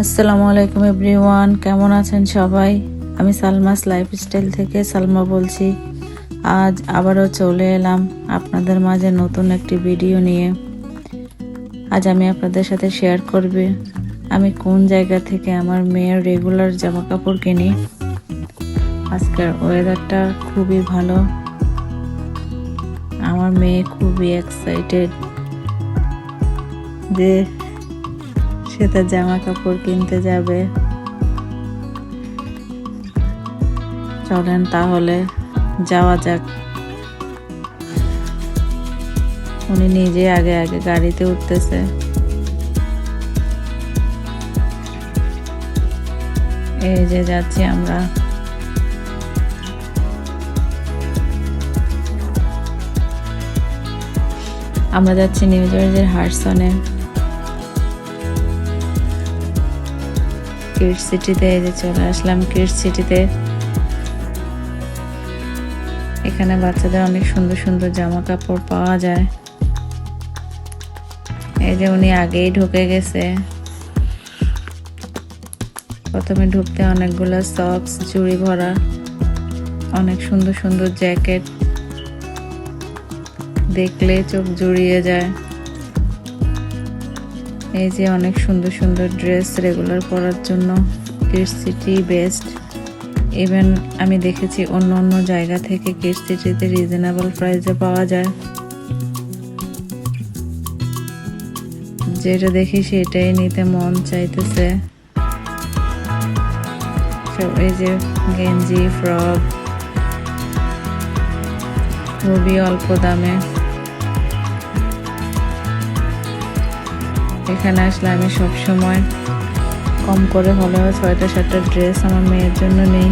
আসসালামু আলাইকুম এভরিওয়ান, কেমন আছেন সবাই? আমি সালমাস লাইফস্টাইল থেকে সালমা বলছি। আজ আবারও চলে এলাম আপনাদের মাঝে নতুন একটি ভিডিও নিয়ে। আজ আমি আপনাদের সাথে শেয়ার করবে, আমি কোন জায়গা থেকে আমার মেয়ের রেগুলার জামা কাপড় কিনি। আজকের ওয়েদারটা খুবই ভালো। আমার মেয়ে খুবই এক্সাইটেড যে সে তার জামা কাপড় কিনতে যাবে। চলেন তাহলে, যাওয়া যাক। উনি নিজে আগে আগে গাড়িতে উঠতেছে। এই যে যাচ্ছি আমরা। আমরা যাচ্ছি নিউ জার্সির হার্সনে কিড সিটিতে এই যে চলে আসলাম কিড সিটিতে এখানে বাচ্চাদের অনেক সুন্দর সুন্দর জামা কাপড় পাওয়া যায়। এই যে উনি আগেই ঢুকে গেছে। প্রথমে ঢুকতে অনেকগুলো সক্স চুড়ি ভরা, অনেক সুন্দর সুন্দর জ্যাকেট। দেখলে চোখ জুড়িয়ে যায়। এই যে অনেক সুন্দর সুন্দর ড্রেস রেগুলার পরার জন্য কিডস সিটি বেস্ট ইভেন আমি দেখেছি অন্য অন্য জায়গা থেকে কিডস সিটিতে রিজনেবল প্রাইসে পাওয়া যায়। যেটা দেখি সেটাই নিতে মন চাইতেছে। এই যে গেঞ্জি ফ্রক খুবই অল্প দামে। এখানে আসলে আমি সবসময় কম করে হলেও ছয়টা, সাতটা ড্রেস আমার মেয়ের জন্য নেই।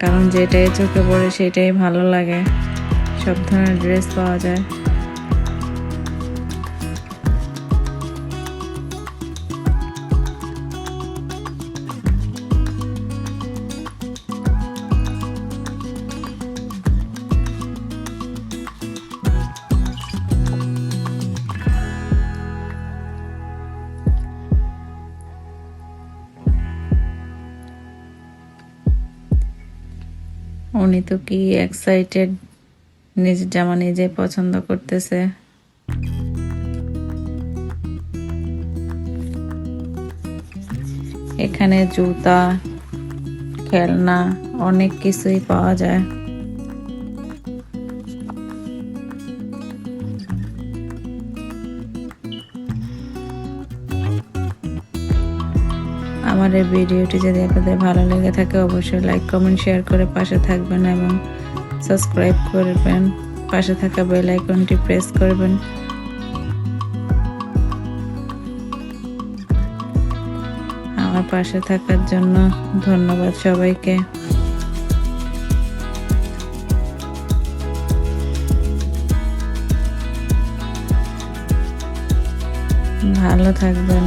কারণ যেটাই চোখে পড়ে সেটাই ভালো লাগে। সব ধরনের ড্রেস পাওয়া যায়। উনি তো কি এক্সাইটেড নিজ জামা নিজে পছন্দ করতেছে। এখানে জুতা, খেলনা, অনেক কিছুই পাওয়া যায়। আমার এই ভিডিওটি যদি আপনাদের ভালো লেগে থাকে, অবশ্যই লাইক কমেন্ট শেয়ার করে পাশে থাকবেন এবং সাবস্ক্রাইব করবেন। পাশে থাকা বেল আইকনটি প্রেস করবেন। আমার পাশে থাকার জন্য ধন্যবাদ সবাইকে। ভালো থাকবেন।